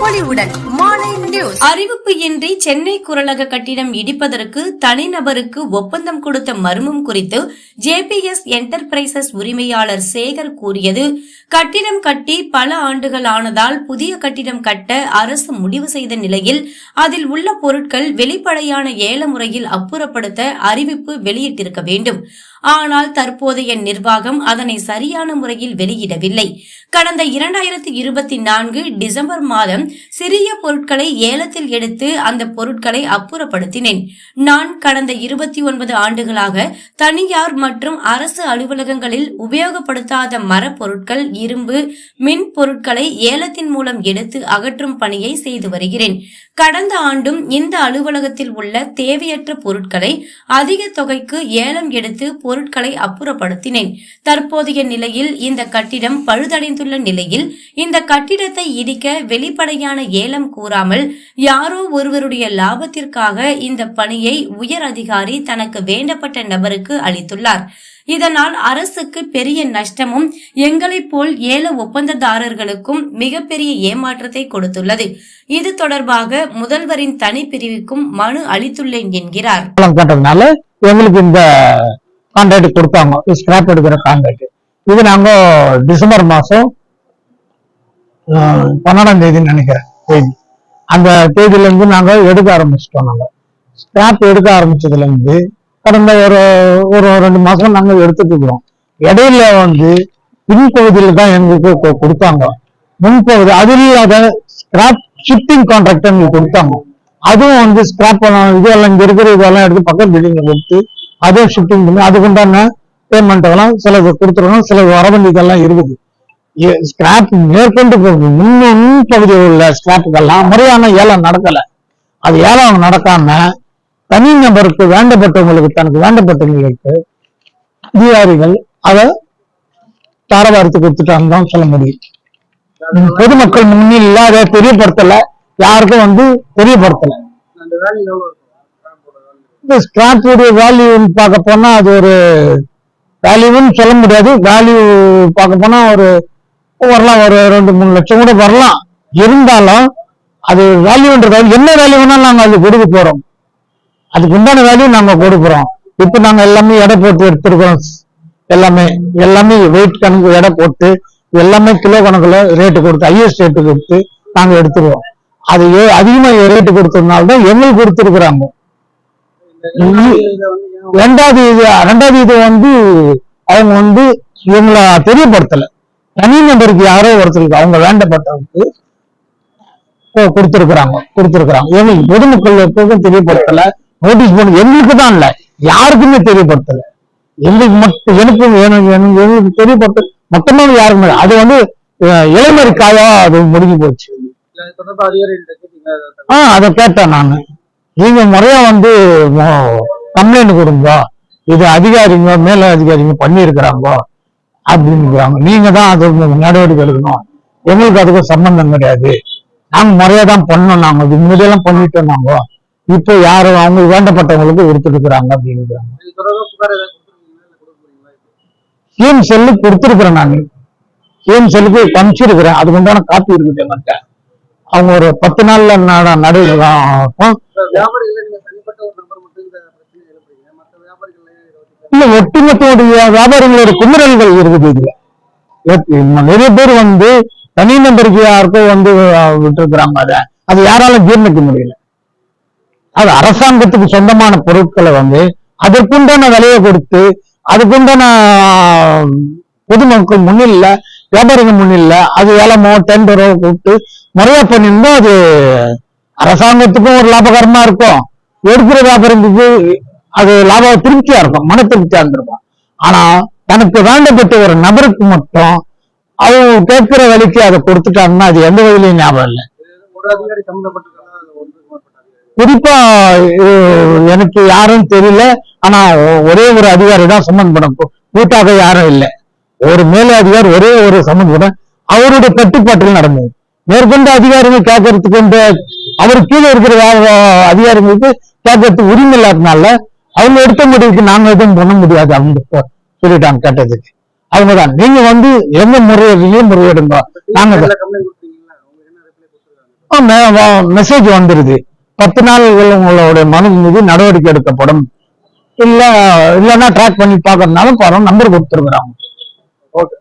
பொலிவுடன் மாலை நியூஸ் அறிவிப்பு இன்றி சென்னை குரலக கட்டிடம் இடிப்பதற்கு தனிநபருக்கு ஒப்பந்தம் கொடுத்த மர்மம் குறித்து ஜேபிஎஸ் என்டர்பிரைசஸ் உரிமையாளர் சேகர் கூறியது. கட்டிடம் கட்டி பல ஆண்டுகள் ஆனதால் புதிய கட்டிடம் கட்ட அரசு முடிவு செய்த நிலையில் அதில் உள்ள பொருட்கள் வெளிப்படையான ஏல முறையில் அப்புறப்படுத்த அறிவிப்பு வெளியிட்டிருக்க வேண்டும். ஆனால் தற்போதைய நிர்வாகம் அதனை சரியான முறையில் வெளியிடவில்லை. கடந்த இரண்டாயிரத்தி இருபத்தி நான்கு டிசம்பர் மாதம் சிறிய பொருட்களை ஏலத்தில் எடுத்து அந்த பொருட்களை அப்புறப்படுத்தினேன். நான் கடந்த இருபத்தி ஒன்பது ஆண்டுகளாக தனியார் மற்றும் அரசு அலுவலகங்களில் உபயோகப்படுத்தாத மரப்பொருட்கள் இரும்பு மின் பொருட்களை ஏலத்தின் மூலம் எடுத்து அகற்றும் பணியை செய்து வருகிறேன். கடந்த ஆண்டும் இந்த அலுவலகத்தில் உள்ள தேவையற்ற பொருட்களை அதிக தொகைக்கு ஏலம் எடுத்து பொருட்களை அப்புறப்படுத்தினேன். தற்போதைய நிலையில் இந்த கட்டிடம் பழுதடைந்துள்ள நிலையில் இந்த கட்டிடத்தை இடிக்க வெளிப்படையான ஏலம் கூறாமல் யாரோ ஒருவருடைய லாபத்திற்காக இந்த பணியை உயர் அதிகாரி தனக்கு வேண்டப்பட்ட நபருக்கு அளித்துள்ளார். இதனால் அரசுக்கு பெரிய நஷ்டமும் எங்களைப் போல் ஏல ஒப்பந்ததாரர்களுக்கும் மிகப்பெரிய ஏமாற்றத்தை கொடுத்துள்ளது. இது தொடர்பாக முதல்வரின் தனி பிரிவுக்கும் மனு அளித்துள்ளேன் என்கிறார். எங்களுக்கு இந்த கான்ட்ராக்ட் கொடுத்தாங்க. ஸ்கிராப் எடுக்கிற கான்ட்ராக்ட் இது நாங்க டிசம்பர் மாசம் பன்னெண்டாம் தேதின்னு நினைக்கிறேன் தேதி. அந்த தேதியில இருந்து நாங்க எடுக்க ஆரம்பிச்சிட்டோம் நாங்க. ஸ்கிராப் எடுக்க ஆரம்பிச்சதுல இருந்து கடந்த ஒரு ஒரு ரெண்டு மாசம் நாங்க எடுத்துட்டு இருக்கிறோம். இடையில வந்து பின்பகுதியில் தான் எங்களுக்கு கொடுத்தாங்க. முன்பகுதி அது இல்லாத ஸ்கிராப் ஷிஃப்டிங் கான்ட்ராக்ட் எங்களுக்கு கொடுத்தாங்க. அதுவும் வந்து ஸ்கிராப் இதெல்லாம் இங்க இருக்கிற இதெல்லாம் எடுத்து பக்கத்து பில்டிங்ல கொடுத்து அதே ஷிப்பிங் பண்ணி அதுக்குண்டான பேமெண்ட் எல்லாம் சிலது கொடுத்துருக்கணும் சிலது வர வேண்டியதெல்லாம் இருக்குது. ஸ்கிராப் மேற்கொண்டு போகுது. முன் பகுதியில் உள்ள ஸ்கிராப்புக்கெல்லாம் முறையான ஏலம் நடக்கல. அது ஏலம் நடக்காம தனி நபருக்கு வேண்டப்பட்டவங்களுக்கு தனக்கு வேண்டப்பட்டவங்களுக்கு அதிகாரிகள் அதை தாரவாரத்து கொடுத்துட்டான்னு தான் சொல்ல முடியும். பொதுமக்கள் முன்னில் அதை தெரியப்படுத்தல யாருக்கும் வந்து தெரியப்படுத்தல. இந்த ஸ்கிராப்புடைய வேல்யூன்னு பார்க்க போனா அது ஒரு வேல்யூன்னு சொல்ல முடியாது. வேல்யூ பார்க்க போனா ஒரு வரலாம் ஒரு ரெண்டு மூணு லட்சம் கூட வரலாம். இருந்தாலும் அது வேல்யூன்றது என்ன வேல்யூ வேணாலும் நாங்க அது கொடுக்க போறோம். அதுக்கு உண்டான வேல்யூ நாங்க கொடுக்குறோம். இப்ப நாங்க எல்லாமே எடை போட்டு எடுத்திருக்கிறோம். எல்லாமே எல்லாமே வெயிட் கணக்கு எடை போட்டு எல்லாமே கிலோ கணக்குல ரேட்டு கொடுத்து ஹையஸ்ட் ரேட்டு கொடுத்து நாங்க எடுத்துருவோம் அது அதிகமா ரேட்டு கொடுத்ததுனால தான் எங்களுக்கு கொடுத்துருக்குறாங்க. ரெண்டாவது இது ரெண்டாவது இது வந்து அவங்க வந்து இவங்கள தெரியப்படுத்தல. தனி நபருக்கு யாரோ ஒருத்தருக்கு அவங்க வேண்டப்பட்டவங்களுக்கு கொடுத்துருக்குறாங்க கொடுத்துருக்குறாங்க. கொடுத்திருக்கிறாங்க எங்களுக்கு பொதுமக்கள் எப்போதும் தெரியப்படுத்தல. நோட்டீஸ் பண்ணி எங்களுக்கு தான் இல்ல. யாருக்குமே தெரியப்படுத்தல. எங்களுக்கு மட்டும் எனக்கு எனக்கு எனக்கு- எங்களுக்கு தெரியப்படுத்த மொத்தமா யாருக்குமே. அது வந்து இளமரிக்காயா அது முடிஞ்சு போச்சு. ஆ அதை கேட்டேன் நான். நீங்க முறையா வந்து கம்ப்ளைண்ட் கொடுங்க. இது அதிகாரிங்க மேல அதிகாரிங்க பண்ணியிருக்கிறாங்க அப்படிங்கிறாங்க. நீங்க தான் அது நடவடிக்கை எடுக்கணும். எங்களுக்கு அதுக்கும் சம்பந்தம் கிடையாது. நாங்க முறையா தான் பண்ணோம் நாங்க. இது முன்னாடியெல்லாம் பண்ணிட்டோம் நாங்க. இப்போ யாரும் அவங்களுக்கு வேண்டப்பட்டவங்களுக்கு கொடுத்துருக்குறாங்க அப்படிங்கிறாங்க சிஎம் செல்லு கொடுத்துருக்குறேன் நான். சிஎம் செல்லுக்கு அனுப்பிச்சிருக்கிறேன் அதுக்கு உண்டான காப்பி இருக்குது என்கிட்ட அவங்க ஒரு பத்து நாள்ல நட- இல்ல ஒட்டுமொத்த வியாபாரிகளோட குமுறல்கள் இருக்குது இதுல. நிறைய பேர் வந்து தனி நபருக்கு யாருக்கோ வந்து விட்டுருக்குறாங்க அத. அது யாராலும் ஜீர்ணிக்க முடியல. அது அரசாங்கத்துக்கு சொந்தமான பொருட்களை வந்து அதற்குண்டான விலையை கொடுத்து அதுக்குண்டான பொதுமக்கள் முன்னில்ல வியாபாரிகள் முன்னில்லை அது ஏலமோ டெண்டரோ கூப்பிட்டு முறையா பண்ணியிருந்தா அது அரசாங்கத்துக்கும் ஒரு லாபகரமா இருக்கும். எடுக்கிற வியாபாரிக்கு அது லாப திருப்தியா இருக்கும் மன திருப்தியா இருந்திருக்கும். ஆனா தனக்கு வேண்டப்பட்ட ஒரு நபருக்கு மட்டும் அவங்க கேட்கிற விலைக்கு அதை கொடுத்துட்டாங்கன்னா அது எந்த வகையிலையும் ஞாபகம் இல்லை. குறிப்பா எனக்கு யாரும் தெரியல. ஆனா ஒரே ஒரு அதிகாரி தான் சம்பந்தப்படும் கூ- கூட்டாக யாரும் இல்லை. ஒரு மேல அதிகாரி ஒரே ஒரு சம்பந்தப்படும் அவருடைய கட்டுப்பாட்டில் நடந்தது. மேற்கொண்டு அதிகாரிகள் கேட்கறதுக்கு இந்த அவர் கீழே இருக்கிற அதிகாரிகளுக்கு கேட்கறதுக்கு உரிமை இல்லாதனால அவங்க எடுத்த முடிவுக்கு நாங்க எதுவும் பண்ண முடியாது அவங்க சொல்லிட்டாங்க கேட்டதுக்கு. அவங்கதான். நீங்க வந்து எந்த முறையிலையும் முறையிடுங்க. நாங்க மெசேஜ் வந்துருது. பத்து நாள்கள் உங்களுடைய மனு மீது நடவடிக்கை எடுக்கப்படும். இல்ல இல்லைன்னா ட்ராக் பண்ணி பாக்குறதுனால பாருங்க நம்பர் கொடுத்துருக்குறாங்க. ஓகே